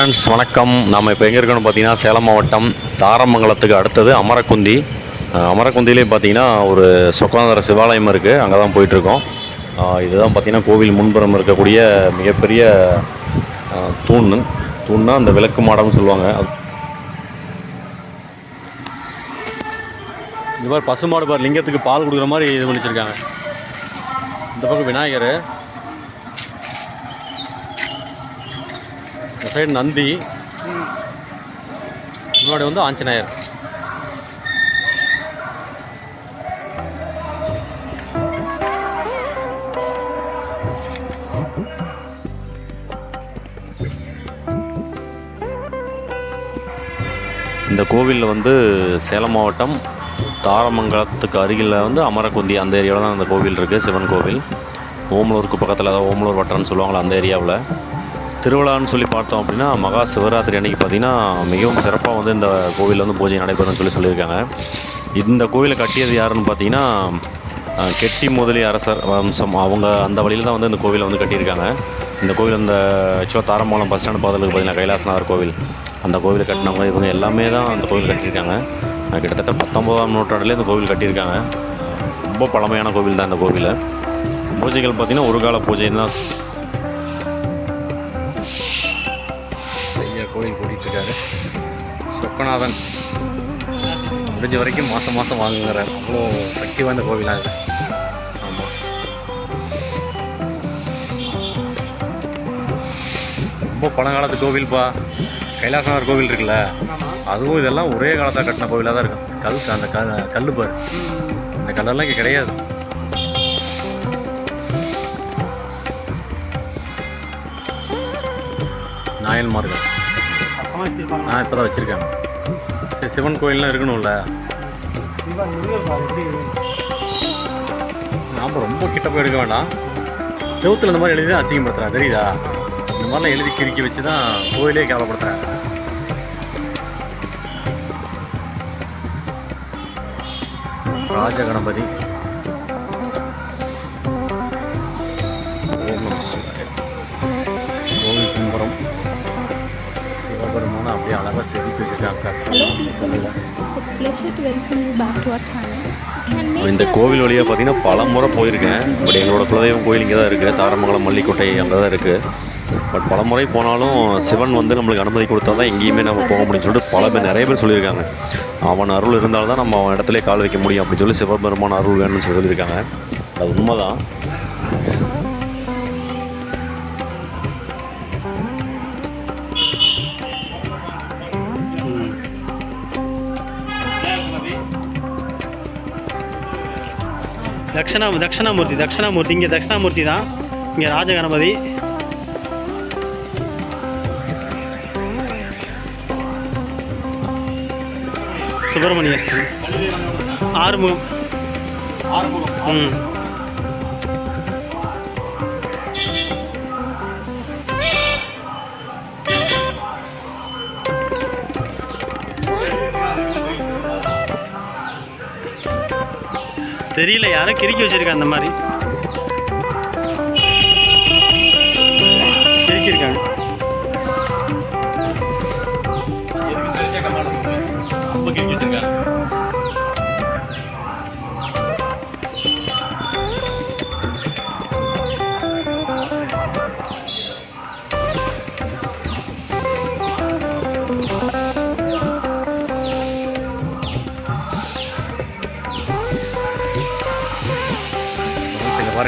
Friends வணக்கம். நம்ம இப்போ எங்கே இருக்கோம்னு பார்த்தீங்கன்னா சேலம் மாவட்டம் தாரமங்கலத்துக்கு அடுத்தது அமரக்குந்தி. அமரக்குந்திலே பார்த்தீங்கன்னா ஒரு சொக்கநாதர சிவாலயம் இருக்குது அங்கே தான் போயிட்டுருக்கோம் இதுதான் பார்த்தீங்கன்னா கோவில் முன்புறம் இருக்கக்கூடிய மிகப்பெரிய தூண். தூண்னா அந்த விளக்கு மாடம்னு சொல்லுவாங்க. இந்த மாதிரி பசுமாடு பார் லிங்கத்துக்கு பால் கொடுக்குற மாதிரி இது பண்ணிச்சிருக்காங்க. இந்த பக்கம் விநாயகர். இந்த சைடு நந்தி. முன்னாடி வந்து ஆஞ்சநேயர். இந்த கோவிலில் வந்து சேலம் மாவட்டம் தாரமங்கலத்துக்கு அருகில் வந்து அமரக்குந்தி அந்த ஏரியாவில் தான் அந்த கோவில் இருக்குது சிவன் கோவில். ஓமலூருக்கு பக்கத்தில் அதாவது ஓமலூர் வட்டம்னு சொல்லுவாங்களே அந்த ஏரியாவில். திருவிழான்னு சொல்லி பார்த்தோம் அப்படின்னா மகா சிவராத்திரி அன்னைக்கு பார்த்தீங்கன்னா மிகவும் சிறப்பாக வந்து இந்த கோவிலில் வந்து பூஜை நடைபெறும்னு சொல்லி சொல்லியிருக்காங்க. இந்த கோவிலை கட்டியது யாருன்னு பார்த்தீங்கன்னா கெட்டி முதலி அரசர் வம்சம். அவங்க அந்த வழியில் தான் வந்து இந்த கோவிலை வந்து கட்டியிருக்காங்க. இந்த கோவில் இந்த ஆக்சுவலாக தாரமங்கலம் பஸ் ஸ்டாண்ட் பக்கத்தில் பார்த்தீங்கன்னா கைலாசநாதர் கோவில். அந்த கோவில் கட்டினவங்க இவங்க எல்லாமே தான் அந்த கோவில் கட்டியிருக்காங்க. கிட்டத்தட்ட பத்தொம்போதாம் நூற்றாண்டுலேயே இந்த கோவில் கட்டியிருக்காங்க. ரொம்ப பழமையான கோவில் தான் இந்த கோவில். பூஜைகள் பார்த்திங்கன்னா ஒரு கால பூஜைன்னு தான் கோயில் கூட்டிகிட்ருக்காரு சொக்கநாதன். முடிஞ்ச வரைக்கும் மாதம் மாதம் வாங்குங்கிறார். அவ்வளோ சக்தி வாய்ந்த கோவிலாக இருக்குது ஆமாம் ரொம்ப பழங்காலத்து கோவில்ப்பா கைலாசநாதர் கோவில் இருக்குல்ல? அதுவும் இதெல்லாம் ஒரே காலத்தில் கட்டின கோவிலாக தான் இருக்கும். கல் அந்த க கல் பாரு. அந்த கல்லெல்லாம் இங்கே கிடையாது. நாயன்மார்கள். நான் இப்போ தான் வச்சுருக்காங்க. சரி சிவன் கோயில்லாம் இருக்கணும்ல. நாம் ரொம்ப கிட்ட போய் எடுக்க வேண்டாம். செவுத்துல இந்த மாதிரி எழுதி தான் அசிங்கப்படுத்துறேன் தெரியுதா? இந்த மாதிரிலாம் எழுதி கிறுக்கி வச்சு தான் கோயிலே கேவலப்படுத்துகிறேன் ராஜ கணபதி ஓம் நம சிவபெருமான அப்படியே அழகாக செதுக்கி வச்சிருக்காங்க இந்த கோவில் வழியாக பார்த்தீங்கன்னா பல முறை போயிருக்கேன். பட் எங்களோட குலதெய்வம் கோயில் இங்கே தான் இருக்குது தாரமங்கலம் மல்லிக்கோட்டை அங்கே தான் இருக்குது பட் பல முறை போனாலும் சிவன் வந்து நம்மளுக்கு அனுமதி கொடுத்தா தான் எங்கேயுமே நம்ம போக முடியும்னு சொல்லிட்டு பல பேர் நிறைய பேர் சொல்லியிருக்காங்க. அவன் அருள் இருந்தால் தான் நம்ம அவன் இடத்துல கால் வைக்க முடியும் அப்படின்னு சொல்லி சிவபெருமான அருள் வேணும்னு சொல்லி சொல்லியிருக்காங்க. அது உண்மைதான். தட்சிணா தட்சிணாமூர்த்தி தட்சிணாமூர்த்தி இங்கே தட்சிணாமூர்த்தி தான். இங்கே ராஜகணபதி. சுப்பிரமணியன் ஆறுமுகம். ம். தெரியல யாரும் கிறுக்கி வச்சிருக்காங்க அந்த மாதிரி. கிறுக்கியிருக்காங்க. வச்சிருக்காங்க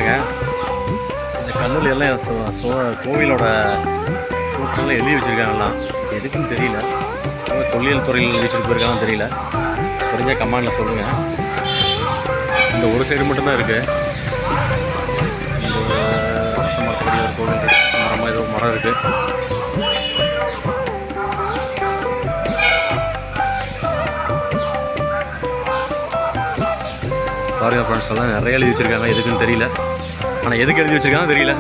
பாருங்க. இந்த கல்லில் எல்லாம் கோவிலோட சூட்டெல்லாம் எழுதி வச்சுருக்காங்கலாம் எதுக்குன்னு தெரியல. தொல்லியல் துறையில் எழுதி வச்சுட்டு போயிருக்காங்கன்னு தெரியல. தெரிஞ்சால் கமாண்டில் சொல்லுங்கள் இந்த ஒரு சைடு மட்டும்தான் இருக்குது இந்த அரச மரத்துக்கடி ஒரு கோவில் இருக்கு. மரமாக ஏதோ மரம் இருக்குது பாருங்கள் ஃப்ரெண்ட்ஸ் எல்லாம் நிறைய எழுதி வச்சுருக்காங்க. எதுக்குன்னு தெரியல. ஆனால் எதுக்கு எழுதி வச்சுருக்காங்க தெரியல.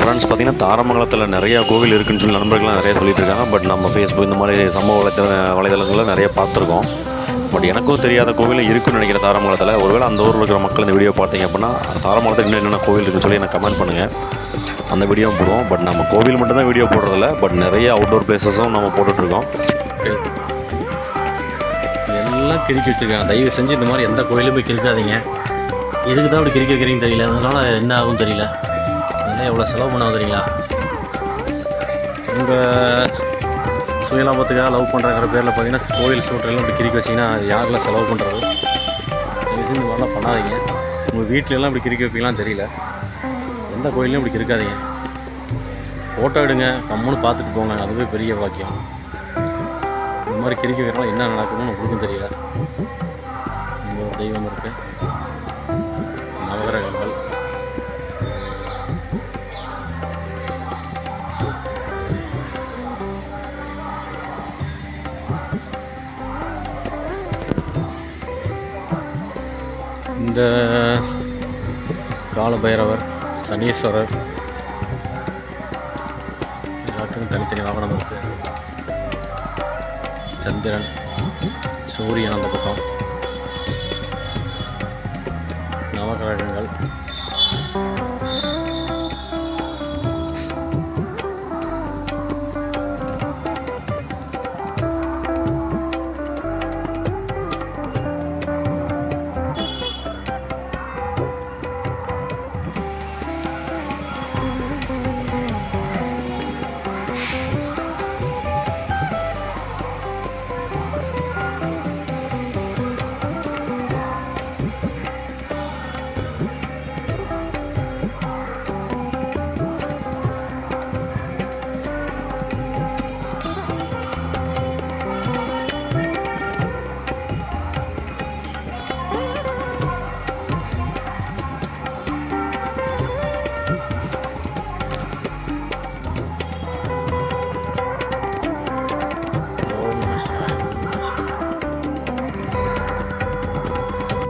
ஃப்ரெண்ட்ஸ் பார்த்தீங்கன்னா தாரமங்கலத்தில் நிறையா கோவில் இருக்குன்னு சொல்லி நண்பர்கள்லாம் நிறைய சொல்லிட்டு இருக்காங்க. பட் நம்ம ஃபேஸ்புக் இந்த மாதிரி சமூக வலைத்தள வலைதளங்களில் நிறைய பார்த்துருக்கோம். பட் எனக்கும் தெரியாத கோவில் இருக்குன்னு நினைக்கிறேன் தாரமங்கலத்தில் ஒருவேளை அந்த ஊரில் இருக்கிற மக்கள் இந்த வீடியோ பார்த்தீங்க அப்படின்னா தாராமங்கலத்தில் இன்னும் என்னென்ன கோவில் இருக்குன்னு சொல்லி எனக்கு கமெண்ட் பண்ணுங்கள் அந்த வீடியோவும் போடுவோம். பட் நம்ம கோவில் மட்டும்தான் வீடியோ போடுறதில்ல. பட் நிறைய அவுட்டோர் பிளேசஸும் நம்ம போட்டுட்ருக்கோம். எல்லாம் கிறுக்கி வச்சுருக்காங்க. தயவு செஞ்சு இந்த மாதிரி எந்த கோயிலும் போய் கிறுக்காதீங்க. எதுக்கு தான் அப்படி கிறுக்கி வைக்கிறீங்கன்னு தெரியல. அதனால் என்ன ஆகும் தெரியல. அதனால் எவ்வளோ செலவு பண்ண தெரியுங்களா உங்கள் சுயலாபத்துக்காக லவ் பண்ணுறங்கிற பேரில் பார்த்தீங்கன்னா கோயில் சூட்டெல்லாம் இப்படி கிறுக்கி வச்சிங்கன்னா அது யாரெல்லாம் செலவு பண்ணுறது தயவு செஞ்சு இந்த மாதிரிலாம் பண்ணாதீங்க. உங்கள் வீட்டிலலாம் இப்படி கிறுக்கி வைப்பீங்களான்னு தெரியல. எந்த கோயிலையும் இப்படி இருக்காதீங்க ஃபோட்டோ எடுங்க கம்முன்னு பார்த்துட்டு போங்க அதுவே பெரிய பாக்கியம். இந்த மாதிரி கிறுக்கி வைக்கிறனால என்ன நடக்கணும்னு உங்களுக்கும் தெரியல. இங்கே ஒரு தெய்வம் இருக்கு. நவகிரகங்கள். இந்த காலபைரவர் சனீஸ்வரர். எல்லாத்துக்கும் தனித்தனி வாகனம் இருக்கு. சந்திரன் சூரியன் அந்த பக்கம். நவகிரகங்கள்.